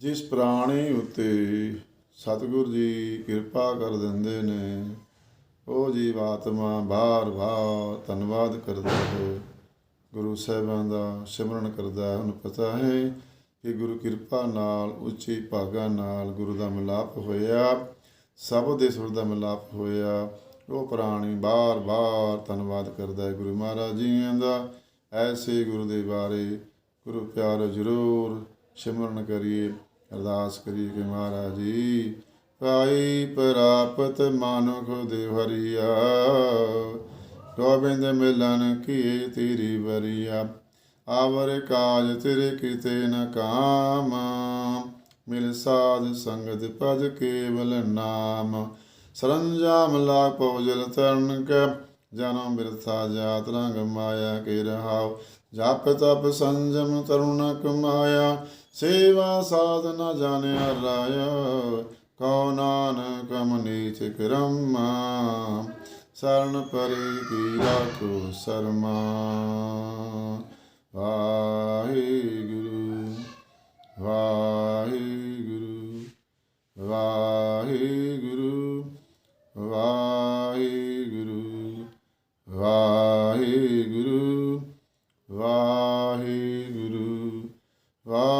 ਜਿਸ ਪ੍ਰਾਣੀ ਉਤੇ ਸਤਿਗੁਰ ਜੀ ਕਿਰਪਾ ਕਰ ਦਿੰਦੇ ਨੇ, ਉਹ ਜੀਵਾਤਮਾ ਬਾਰ-ਬਾਰ ਧੰਨਵਾਦ ਕਰਦਾ ਹੈ। ਗੁਰੂ ਸਾਹਿਬਾਂ ਦਾ ਸਿਮਰਨ ਕਰਦਾ ਹੈ। ਉਹਨੂੰ ਪਤਾ ਹੈ ਕਿ ਗੁਰੂ ਕਿਰਪਾ ਨਾਲ, ਉੱਚੀ ਭਾਗਾਂ ਨਾਲ ਗੁਰੂ ਦਾ ਮਿਲਾਪ ਹੋਇਆ। ਸਭ ਦੇ ਸੁਰ ਦਾ ਮਿਲਾਪ ਹੋਇਆ। ਉਹ ਪ੍ਰਾਣੀ ਬਾਰ-ਬਾਰ ਧੰਨਵਾਦ ਕਰਦਾ ਹੈ ਗੁਰੂ ਮਹਾਰਾਜ ਜੀਆਂ ਦਾ। ਐਸੇ ਗੁਰੂ ਦੇ ਬਾਰੇ ਗੁਰੂ ਪਿਆਰ ਜ਼ਰੂਰ ਸਿਮਰਨ ਕਰੀਏ। ਅਰਦਾਸ ਕਰੀ ਕਿ ਮਹਾਰਾਜ ਜੀ ਪਾਈ ਪ੍ਰਾਪਤ ਮਾਨੁਖ ਦੇ ਹਰੀਆ ਗੋਬਿੰਦ ਮਿਲਨ ਕੀ ਤੇਰੀ ਬਰੀਆ ਆਵਰ ਕਾਜ ਤੇਰੇ ਕੀਤੇ ਨ ਕਾਮ। ਮਿਲ ਸਾਧ ਸੰਗਤ ਪਦ ਕੇਵਲ ਨਾਮ। ਸਰੰਜਾਮ ਲਾ ਪਉਜਲ ਤਰਨ ਕੈ। ਜਨਮ ਬਿਰਥਾ ਜਾਤ ਰੰਗ ਮਾਇਆ ਕੇ ਰਹਾਉ, ਜਪ ਤਪ ਸੰਜਮ ਤਰੁਣ ਕਮਾਇਆ ਸੇਵਾ ਸਾਧਨਾ ਜਾਣਿਆ ਰਾਇਆ ਕਉ ਨਾਨਕ ਮਨੀਚ ਕਰਮਾ ਸਰਣ ਪਰੇ ਕੀ ਰਾਖੋ ਸਰਮਾ। ਵਾਹਿਗੁਰੂ Wow.